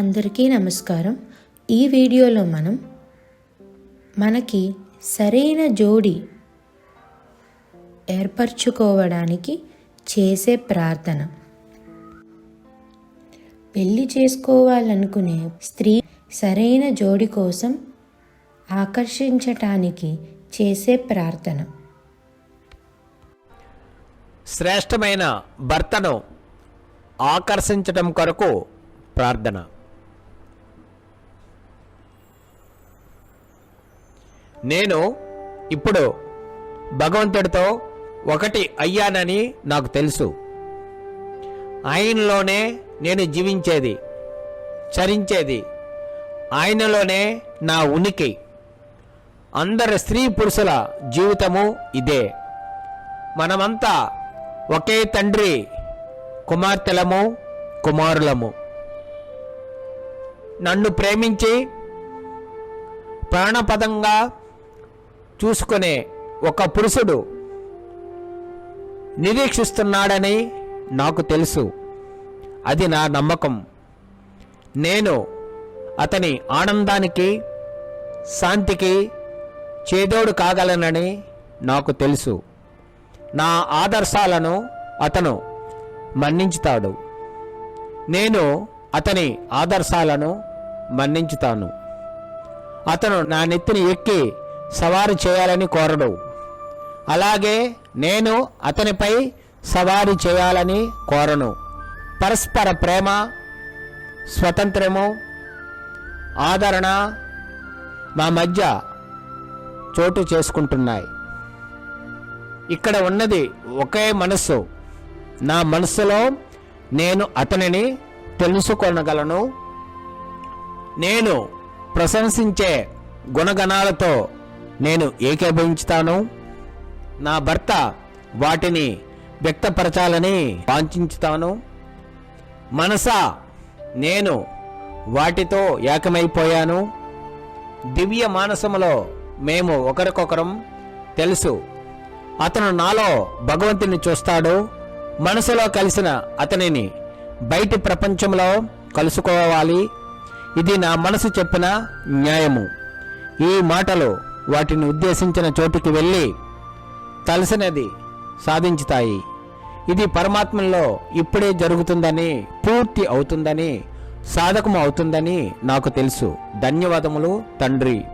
అందరికీ నమస్కారం. ఈ వీడియోలో మనం మనకి సరైన జోడి ఏర్పరచుకోవడానికి చేసే ప్రార్థన. పెళ్ళి చేసుకోవాలనుకునే స్త్రీ సరైన జోడి కోసం ఆకర్షించటానికి చేసే ప్రార్థన. శ్రేష్టమైన భర్తను ఆకర్షించటం కొరకు ప్రార్థన. నేను ఇప్పుడు భగవంతుడితో ఒకటి అయ్యానని నాకు తెలుసు. ఆయనలోనే నేను జీవించేది చరించేది. ఆయనలోనే నా ఉనికి. అందరి స్త్రీ పురుషుల జీవితము ఇదే. మనమంతా ఒకే తండ్రి కుమార్తెలము కుమారులము. నన్ను ప్రేమించి ప్రాణపదంగా చూసుకునే ఒక పురుషుడు నిరీక్షిస్తున్నాడని నాకు తెలుసు. అది నా నమ్మకం. నేను అతని ఆనందానికి శాంతికి చేదోడు కాగలనని నాకు తెలుసు. నా ఆదర్శాలను అతను మన్నించుతాడు. నేను అతని ఆదర్శాలను మన్నించుతాను. అతను నా నెత్తిని ఎక్కి సవారు చేయాలని కోరడు. అలాగే నేను అతనిపై సవారీ చేయాలని కోరను. పరస్పర ప్రేమ స్వతంత్రము ఆదరణ మా మధ్య చోటు చేసుకుంటున్నాయి. ఇక్కడ ఉన్నది ఒకే మనస్సు. నా మనస్సులో నేను అతనిని తెలుసుకొనగలను. నేను ప్రశంసించే గుణగణాలతో నేను ఏకీభవించుతాను నా భర్త వాటిని వ్యక్తపరచాలని వాంఛించుతాను. మనసా నేను వాటితో ఏకమైపోయాను. దివ్య మానసములో మేము ఒకరికొకరం తెలుసు. అతను నాలో భగవంతుని చూస్తాడు. మనసులో కలిసిన అతనిని బయటి ప్రపంచంలో కలుసుకోవాలి. ఇది నా మనసు చెప్పిన న్యాయము. ఈ మాటలు వాటిని ఉద్దేశించిన చోటుకి వెళ్ళి తలసినది సాధించుతాయి. ఇది పరమాత్మలో ఇప్పుడే జరుగుతుందని పూర్తి అవుతుందని సాధకము అవుతుందని నాకు తెలుసు. ధన్యవాదములు తండ్రి.